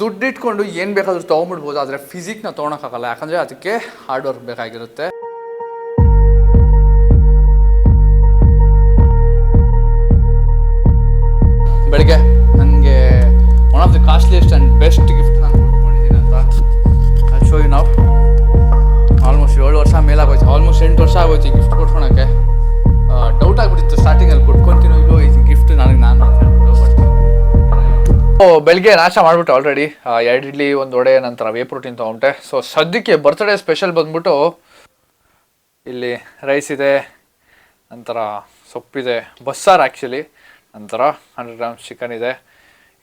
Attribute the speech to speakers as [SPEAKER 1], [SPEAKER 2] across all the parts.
[SPEAKER 1] ದುಡ್ಡು ಇಟ್ಕೊಂಡು ಏನು ಬೇಕಾದರೂ ತೊಗೊಂಬಿಡ್ಬೋದು ಆದರೆ ಫಿಸಿಕ್ನ ತೊಗೊಳಕ್ಕಾಗಲ್ಲ ಯಾಕಂದರೆ ಅದಕ್ಕೆ ಹಾರ್ಡ್ ವರ್ಕ್ ಬೇಕಾಗಿರುತ್ತೆ. ಬೆಳಗ್ಗೆ ನಾಶ ಮಾಡಿಬಿಟ್ಟು ಆಲ್ರೆಡಿ ಎರಡು ಇಡ್ಲಿ, ಒಂದು ವಡೆ, ನಂತರ ವೇ ಪ್ರೋಟೀನ್ ತೊಗೊಂಡೆ ಸೊ ಸದ್ಯಕ್ಕೆ ಬರ್ತ್ಡೇ ಸ್ಪೆಷಲ್ ಬಂದ್ಬಿಟ್ಟು ಇಲ್ಲಿ ರೈಸ್ ಇದೆ, ನಂತರ ಸೊಪ್ಪಿದೆ ಬಸ್ಸಾರು ಆ್ಯಕ್ಚುಲಿ ನಂತರ ಹಂಡ್ರೆಡ್ ಗ್ರಾಮ್ಸ್ ಚಿಕನ್ ಇದೆ.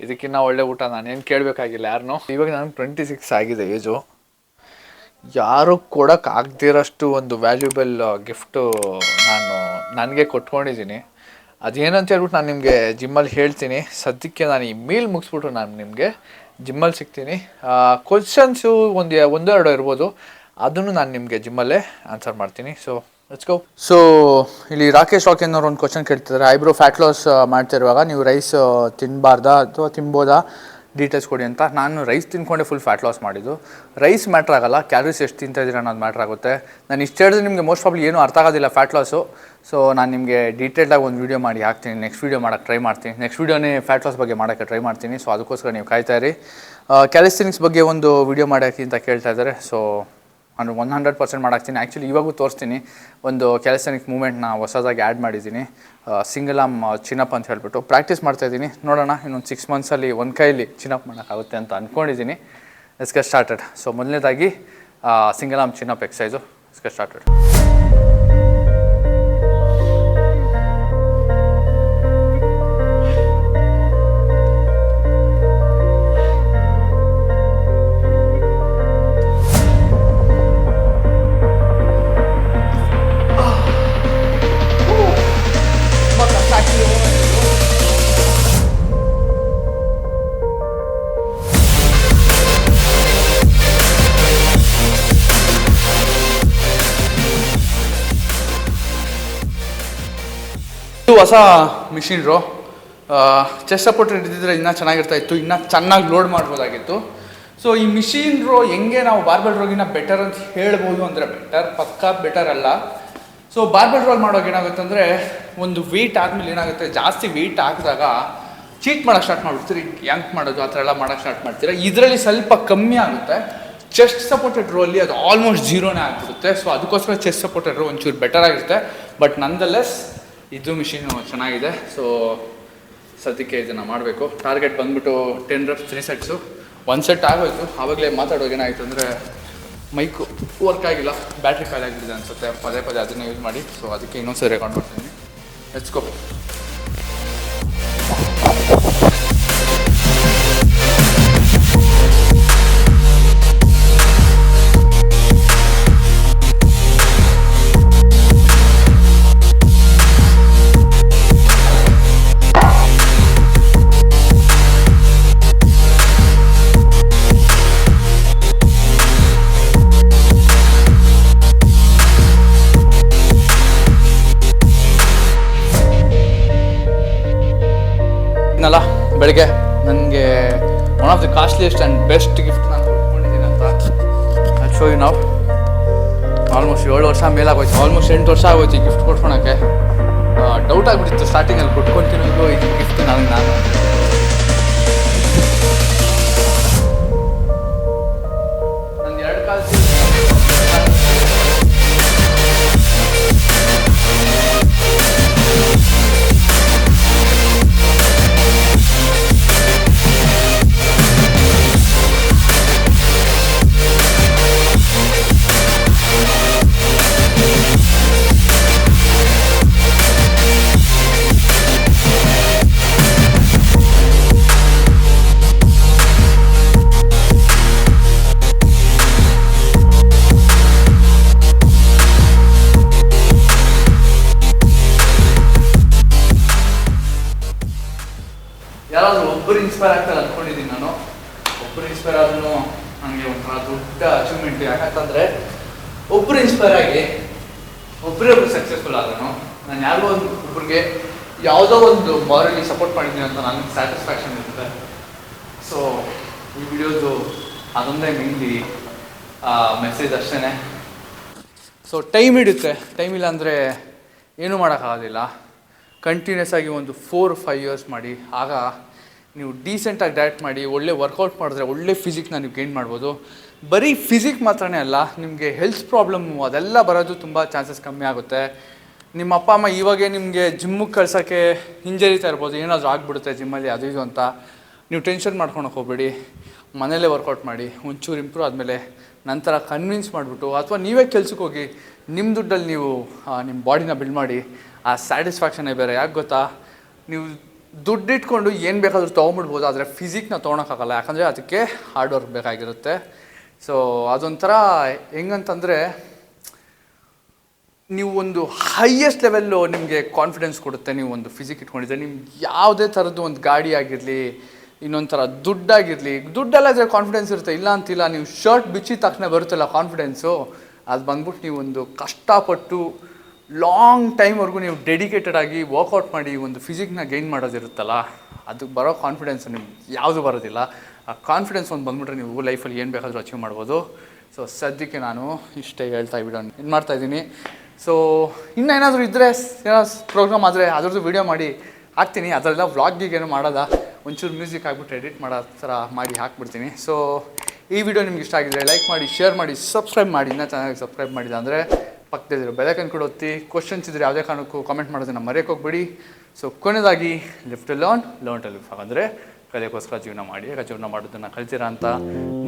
[SPEAKER 1] ಇದಕ್ಕಿನ್ನ ಒಳ್ಳೆ ಊಟ ನಾನೇನು ಕೇಳಬೇಕಾಗಿಲ್ಲ ಯಾರನ್ನೂ ಇವಾಗ ನನಗೆ ಟ್ವೆಂಟಿ ಸಿಕ್ಸ್ ಆಗಿದೆ ಏಜು ಯಾರು ಕೊಡೋಕ್ಕಾಗ್ದಿರೋಷ್ಟು ಒಂದು ವ್ಯಾಲ್ಯೂಬಲ್ ಗಿಫ್ಟು ನಾನು, ನನಗೆ ಕೊಟ್ಕೊಂಡಿದ್ದೀನಿ. ಅದೇನಂತ ಹೇಳ್ಬಿಟ್ಟು ನಾನು ನಿಮಗೆ ಜಿಮ್ಮಲ್ಲಿ ಹೇಳ್ತೀನಿ. ಸದ್ಯಕ್ಕೆ ನಾನು ಈ ಮೀಲ್ ಮುಗಿಸ್ಬಿಟ್ಟು ನಾನು ನಿಮಗೆ ಜಿಮ್ಮಲ್ಲಿ ಸಿಗ್ತೀನಿ. ಕ್ವಶನ್ಸು ಒಂದು ಒಂದೆರಡು ಇರ್ಬೋದು. ಅದನ್ನು ನಾನು ನಿಮಗೆ ಜಿಮ್ಮಲ್ಲೇ ಆನ್ಸರ್ ಮಾಡ್ತೀನಿ. ಸೊ ಗೋ ಸೊ ಇಲ್ಲಿ ರಾಕೇಶ್ ರಾಕಿ ಅನ್ನೋರು ಒಂದು ಕ್ವಶನ್ ಕೇಳ್ತಿದ್ದಾರೆ. ಐಬ್ರೋ ಫ್ಯಾಟ್ ಲಾಸ್ ಮಾಡ್ತಿರುವಾಗ ನೀವು ರೈಸ್ ತಿನ್ನಬಾರ್ದಾ ಅಥವಾ ತಿನ್ಬೋದಾ? ಡೀಟೇಲ್ಸ್ ಕೊಡಿ ಅಂತ. ನಾನು ರೈಸ್ ತಿನ್ಕೊಂಡೆ ಫುಲ್ ಫ್ಯಾಟ್ ಲಾಸ್ ಮಾಡಿದ್ದು. ರೈಸ್ ಮ್ಯಾಟ್ರ್ ಆಗಲ್ಲ ಕ್ಯಾಲರೀಸ್ ಎಷ್ಟು ತಿಂತಾ ಇದ್ದೀರಾ ಅನ್ನೋದು ಮ್ಯಾಟ್ರ್ ಆಗುತ್ತೆ. ನಾನು ಇಷ್ಟು ಹೇಳಿದ್ರೆ ನಿಮಗೆ ಮೋಸ್ಟ್ ಪ್ರಾಬ್ಲಿ ಏನೂ ಅರ್ಥ ಆಗೋದಿಲ್ಲ ಫ್ಯಾಟ್ ಲಾಸು ಸೊ ನಾನು ನಿಮಗೆ ಡೀಟೇಲ್ಡಾಗಿ ಒಂದು ವೀಡಿಯೋ ಮಾಡಿ ಹಾಕ್ತೀನಿ. ನೆಕ್ಸ್ಟ್ ವೀಡಿಯೋ ಮಾಡೋಕ್ಕೆ ಟ್ರೈ ಮಾಡ್ತೀನಿ. ನೆಕ್ಸ್ಟ್ ವೀಡಿಯೋನೇ ಫ್ಯಾಟ್ ಲಾಸ್ ಬಗ್ಗೆ ಮಾಡೋಕ್ಕೆ ಟ್ರೈ ಮಾಡ್ತೀನಿ. ಸೊ ಅದಕ್ಕೋಸ್ಕರ ನೀವು ಕಾಯ್ತಾ ಇರಿ. ಕ್ಯಾಲಿಸ್ಟಿನಿಕ್ಸ್ ಬಗ್ಗೆ ಒಂದು ವೀಡಿಯೋ ಮಾಡೋಕ್ಕೆ ಅಂತ ಕೇಳ್ತಾ ಇದ್ದಾರೆ. ಸೊ ನಾನು ಒನ್ ಹಂಡ್ರೆಡ್ ಪರ್ಸೆಂಟ್ ಮಾಡಾಕ್ತೀನಿ ಆ್ಯಕ್ಚುಲಿ ಇವಾಗೂ ತೋರಿಸ್ತೀನಿ. ಒಂದು ಕ್ಯಾಲಿಸ್ಟನಿಕ್ ಮೂಮೆಂಟ್ನ ಹೊಸದಾಗಿ ಆ್ಯಡ್ ಮಾಡಿದ್ದೀನಿ. ಸಿಂಗಲ್ ಆಮ್ ಚಿನ್ನಪ್ ಅಂತ ಹೇಳ್ಬಿಟ್ಟು ಪ್ರಾಕ್ಟೀಸ್ ಮಾಡ್ತಾ ಇದ್ದೀನಿ. ನೋಡೋಣ, ಇನ್ನೊಂದು ಸಿಕ್ಸ್ ಮಂತ್ಸಲ್ಲಿ ಒಂದು ಕೈಯಲ್ಲಿ ಚಿನ್ನಪ್ ಮಾಡೋಕ್ಕಾಗುತ್ತೆ ಅಂತ ಅಂದ್ಕೊಂಡಿದ್ದೀನಿ ಇಸ್ಕೆ ಸ್ಟಾರ್ಟೆಡ್ ಸೊ ಮೊದಲನೇದಾಗಿ single arm chin up exercise ಇಸ್ಕೆ started ಇದು ಹೊಸ ಮಿಷಿನ್ರು ಚೆಸ್ಟ್ ಸಪೋರ್ಟ್ ಇದ್ದಿದ್ರೆ ಇನ್ನೂ ಚೆನ್ನಾಗಿರ್ತಾ ಇತ್ತು, ಇನ್ನೂ ಚೆನ್ನಾಗಿ ಲೋಡ್ ಮಾಡ್ಬೋದಾಗಿತ್ತು. ಸೊ ಈ ಮಿಷಿನ್ ರೋ ಹೆಂಗೆ ನಾವು ಬಾರ್ಬಲ್ ರೋಗಿನ ಬೆಟರ್ ಅಂತ ಹೇಳ್ಬೋದು ಅಂದರೆ ಬೆಟರ್ ಪಕ್ಕಾ ಬೆಟರ್ ಅಲ್ಲ. ಸೊ ಬಾರ್ಬಲ್ ರೋಲ್ ಮಾಡೋಕೆ ಏನಾಗುತ್ತೆ ಅಂದರೆ, ಒಂದು ವೆಯ್ಟ್ ಆದಮೇಲೆ ಏನಾಗುತ್ತೆ, ಜಾಸ್ತಿ ವೆಯ್ಟ್ ಹಾಕಿದಾಗ ಚೀಟ್ ಮಾಡೋಕ್ಕೆ ಸ್ಟಾರ್ಟ್ ಮಾಡ್ಬಿಡ್ತೀರಿ ಯಾಂಕ್ ಮಾಡೋದು, ಆ ಥರ ಎಲ್ಲ ಮಾಡೋಕ್ಕೆ ಸ್ಟಾರ್ಟ್ ಮಾಡ್ತೀರಾ. ಇದರಲ್ಲಿ ಸ್ವಲ್ಪ ಕಮ್ಮಿ ಆಗುತ್ತೆ. ಚೆಸ್ಟ್ ಸಪೋರ್ಟೆಡ್ ರೋಲಿ ಅದು ಆಲ್ಮೋಸ್ಟ್ ಜೀರೋನೇ ಆಗ್ಬಿಡುತ್ತೆ. ಸೊ ಅದಕ್ಕೋಸ್ಕರ ಚೆಸ್ಟ್ ಸಪೋರ್ಟೆಡ್ ರೋ ಒಂಚೂರು ಬೆಟರ್ ಆಗಿರುತ್ತೆ. ಬಟ್ ನಂದಲೆಸ್ ಇದು ಮಿಷಿನು ಚೆನ್ನಾಗಿದೆ. ಸೊ ಸದ್ಯಕ್ಕೆ ಇದನ್ನು ಮಾಡಬೇಕು. ಟಾರ್ಗೆಟ್ ಬಂದ್ಬಿಟ್ಟು ಟೆನ್ ರಫ್ ತ್ರೀ ಸೆಟ್ಸು ಒಂದು ಸೆಟ್ ಆಗೋಯ್ತು. ಆವಾಗಲೇ ಮಾತಾಡೋದು ಏನಾಯಿತು ಅಂದರೆ ಮೈಕು ವರ್ಕ್ ಆಗಿಲ್ಲ. ಬ್ಯಾಟ್ರಿ ಖಾಲಿ ಆಗಿಬಿಟ್ಟಿದೆ ಅನಿಸುತ್ತೆ. ಪದೇ ಪದೇ ಅದನ್ನೇ ಯೂಸ್ ಮಾಡಿ. ಸೊ ಅದಕ್ಕೆ ಇನ್ನೊಂದು ಸರಿ ರೆಕಾರ್ಡ್ ಮಾಡ್ತೀನಿ ಎಚ್ಕೋ ಇದನ್ನಲ್ಲ ಬೆಳಗ್ಗೆ. ನನಗೆ one of the costliest and best gift ನಾನು ಕೊಟ್ಕೊಂಡಿದ್ದೀನಿ ಅಂತ. ಶೋ ಯು ನಾವು ಆಲ್ಮೋಸ್ಟ್ ಏಳು ವರ್ಷ ಮೇಲಾಗೋಯ್ತು. ಆಲ್ಮೋಸ್ಟ್ ಎಂಟು ವರ್ಷ ಆಗೋಯ್ತು ಈ ಗಿಫ್ಟ್ ಕೊಟ್ಕೊಳಕ್ಕೆ. ಡೌಟ್ ಆಗಿಬಿಟ್ಟಿತ್ತು ಸ್ಟಾರ್ಟಿಂಗಲ್ಲಿ ಕೊಟ್ಕೊಂತೀನಿ ಇದು ಗಿಫ್ಟ್ ನನಗೆ ನಾನು. ಒಬ್ಬರು ಇನ್ಸ್ಪೈರ್ ಆಗ್ತಾರೆ ಅನ್ಕೊಂಡಿದ್ದೀನಿ ನಾನು. ಒಬ್ಬರು ಇನ್ಸ್ಪೈರ್ ಆದ್ರೂ ನನಗೆ ಒಂಥರ ದೊಡ್ಡ ಅಚೀವ್ಮೆಂಟ್ ಯಾಕಂತಂದ್ರೆ ಒಬ್ಬರು ಇನ್ಸ್ಪೈರ್ ಆಗಿ ಒಬ್ಬರೇ ಒಬ್ರು ಸಕ್ಸಸ್ಫುಲ್ ಆದನು ನಾನು ಯಾರೋ ಒಂದು ಒಬ್ರಿಗೆ ಯಾವುದೋ ಒಂದು ಮಾರಲ್ಲಿ ಸಪೋರ್ಟ್ ಮಾಡಿದ್ದೀನಿ ಅಂತ ನನಗೆ ಸ್ಯಾಟಿಸ್ಫ್ಯಾಕ್ಷನ್ ಇರುತ್ತೆ. ಸೊ ಈ ವಿಡಿಯೋದು ಅದೊಂದೇ ಮೇನ್ಲಿ ಮೆಸೇಜ್ ಅಷ್ಟೇ ಸೊ ಟೈಮ್ ಹಿಡಿಯುತ್ತೆ. ಟೈಮ್ ಇಲ್ಲ ಅಂದರೆ ಏನೂ ಮಾಡೋಕ್ಕಾಗೋದಿಲ್ಲ. ಕಂಟಿನ್ಯೂಸ್ ಆಗಿ ಒಂದು ಫೋರ್ ಫೈವ್ ಇಯರ್ಸ್ ಮಾಡಿ. ಆಗ ನೀವು ಡೀಸೆಂಟಾಗಿ ಡಯಟ್ ಮಾಡಿ, ಒಳ್ಳೆ ವರ್ಕೌಟ್ ಮಾಡಿದ್ರೆ ಒಳ್ಳೆ ಫಿಸಿಕ್ನ ನೀವು ಗೇನ್ ಮಾಡ್ಬೋದು. ಬರೀ ಫಿಸಿಕ್ ಮಾತ್ರನೇ ಅಲ್ಲ, ನಿಮಗೆ ಹೆಲ್ತ್ ಪ್ರಾಬ್ಲಮ್ಮು ಅದೆಲ್ಲ ಬರೋದು ತುಂಬ ಚಾನ್ಸಸ್ ಕಮ್ಮಿ ಆಗುತ್ತೆ. ನಿಮ್ಮ ಅಪ್ಪ, ಅಮ್ಮ ಇವಾಗೇ ನಿಮಗೆ ಜಿಮ್ಮಿಗೆ ಕಳ್ಸೋಕ್ಕೆ ಹಿಂಜರಿತಾ ಇರ್ಬೋದು, ಏನಾದರೂ ಆಗಿಬಿಡುತ್ತೆ ಜಿಮ್ಮಲ್ಲಿ ಅದು ಇದು ಅಂತ. ನೀವು ಟೆನ್ಷನ್ ಮಾಡ್ಕೊಳಕ್ಕೆ ಹೋಗ್ಬೇಡಿ. ಮನೇಲೇ ವರ್ಕೌಟ್ ಮಾಡಿ, ಒಂಚೂರು ಇಂಪ್ರೂವ್ ಆದಮೇಲೆ ನಂತರ ಕನ್ವಿನ್ಸ್ ಮಾಡಿಬಿಟ್ಟು, ಅಥವಾ ನೀವೇ ಕೆಲ್ಸಕ್ಕೆ ಹೋಗಿ ನಿಮ್ಮ ದುಡ್ಡಲ್ಲಿ ನೀವು ನಿಮ್ಮ ಬಾಡಿನ ಬಿಲ್ಡ್ ಮಾಡಿ, ಆ ಸ್ಯಾಟಿಸ್ಫ್ಯಾಕ್ಷನೇ ಬೇರೆ. ಯಾಕೆ ಗೊತ್ತಾ? ನೀವು ದುಡ್ಡು ಇಟ್ಕೊಂಡು ಏನು ಬೇಕಾದರೂ ತೊಗೊಂಬಿಡ್ಬೋದು, ಆದರೆ ಫಿಸಿಕ್ನ ತೊಗೊಳಕ್ಕಾಗಲ್ಲ. ಯಾಕಂದರೆ ಅದಕ್ಕೆ ಹಾರ್ಡ್ ವರ್ಕ್ ಬೇಕಾಗಿರುತ್ತೆ. ಸೊ ಅದೊಂಥರ ಹೆಂಗಂತಂದರೆ ನೀವು ಒಂದು ಹೈಯೆಸ್ಟ್ ಲೆವೆಲ್ಲು ನಿಮಗೆ ಕಾನ್ಫಿಡೆನ್ಸ್ ಕೊಡುತ್ತೆ ನೀವು ಒಂದು ಫಿಸಿಕ್ ಇಟ್ಕೊಂಡಿದ್ರೆ. ನಿಮ್ಗೆ ಯಾವುದೇ ಥರದ್ದು ಒಂದು ಗಾಡಿ ಆಗಿರಲಿ ಇನ್ನೊಂದು ಥರ ದುಡ್ಡಾಗಿರಲಿ, ದುಡ್ಡೆಲ್ಲ ಇದ್ರೆ ಕಾನ್ಫಿಡೆನ್ಸ್ ಇರುತ್ತೆ. ಇಲ್ಲ ಅಂತಿಲ್ಲ, ನೀವು ಶರ್ಟ್ ಬಿಚ್ಚಿದ ತಕ್ಷಣ ಬರುತ್ತಲ್ಲ ಕಾನ್ಫಿಡೆನ್ಸು ಅದು ಬಂದ್ಬಿಟ್ಟು ನೀವು ಒಂದು ಕಷ್ಟಪಟ್ಟು ಲಾಂಗ್ ಟೈಮ್ವರೆಗೂ ನೀವು ಡೆಡಿಕೇಟೆಡ್ ಆಗಿ ವರ್ಕೌಟ್ ಮಾಡಿ ಒಂದು ಫಿಸಿಕ್ನ ಗೈನ್ ಮಾಡೋದಿರುತ್ತಲ್ಲ ಅದಕ್ಕೆ ಬರೋ ಕಾನ್ಫಿಡೆನ್ಸ್ ನಿಮ್ಗೆ ಯಾವುದು ಬರೋದಿಲ್ಲ. ಆ ಕಾನ್ಫಿಡೆನ್ಸ್ ಒಂದು ಬಂದುಬಿಟ್ರೆ ನೀವು ಲೈಫಲ್ಲಿ ಏನು ಬೇಕಾದರೂ ಅಚೀವ್ ಮಾಡ್ಬೋದು. ಸೊ ಸದ್ಯಕ್ಕೆ ನಾನು ಇಷ್ಟೇ ಹೇಳ್ತಾ ಬಿಡೋಣ ಏನು ಮಾಡ್ತಾ ಇದ್ದೀನಿ. ಸೊ ಇನ್ನೂ ಏನಾದರೂ ಇದ್ದರೆ ಏನಾದ್ರು ಪ್ರೋಗ್ರಾಮ್ ಆದರೆ ಅದ್ರದ್ದು ವೀಡಿಯೋ ಮಾಡಿ ಹಾಕ್ತೀನಿ. ಅದರೆಲ್ಲ ವ್ಲಾಗಿಗೆ ಏನೋ ಮಾಡೋದ ಒಂಚೂರು ಮ್ಯೂಸಿಕ್ ಹಾಕ್ಬಿಟ್ಟು ಎಡಿಟ್ ಮಾಡೋ ಥರ ಮಾಡಿ ಹಾಕ್ಬಿಡ್ತೀನಿ. ಸೊ ಈ ವಿಡಿಯೋ ನಿಮ್ಗೆ ಇಷ್ಟ ಆಗಿದ್ರೆ ಲೈಕ್ ಮಾಡಿ ಶೇರ್ ಮಾಡಿ ಸಬ್ಸ್ಕ್ರೈಬ್ ಮಾಡಿ. ಇನ್ನೂ ಚೆನ್ನಾಗಿ ಸಬ್ಸ್ಕ್ರೈಬ್ ಮಾಡಿದ ಅಂದರೆ ಪಕ್ಕದಲ್ಲಿರೋ ಬೆಳಕನ್ ಕೂಡ ಒತ್ತಿ ಕ್ವಶನ್ಸ್ ಇದ್ರೆ ಯಾವುದೇ ಕಾರಣಕ್ಕೂ ಕಾಮೆಂಟ್ ಮಾಡೋದನ್ನ ಮರೆಯೋಕೆ ಹೋಗ್ಬೇಡಿ ಸೊ ಕೊನೆಯದಾಗಿ lift learn learn to lift ಹಾಗಂದರೆ ಕಲಿಯೋಕ್ಕೋಸ್ಕರ ಜೀವನ ಮಾಡಿ ಯಾಕೆ ಜೀವನ ಮಾಡೋದನ್ನು ಕಲಿತೀರಾ ಅಂತ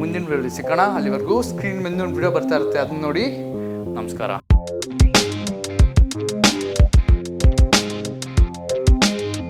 [SPEAKER 1] ಮುಂದಿನ ವಿಡಿಯೋಲಿ ಸಿಕ್ಕೋಣ ಅಲ್ಲಿವರೆಗೂ ಸ್ಕ್ರೀನ್ ಮುಂದಿನ ವಿಡಿಯೋ ಬರ್ತಾ ಇರುತ್ತೆ. ಅದನ್ನ ನೋಡಿ, ನಮಸ್ಕಾರ.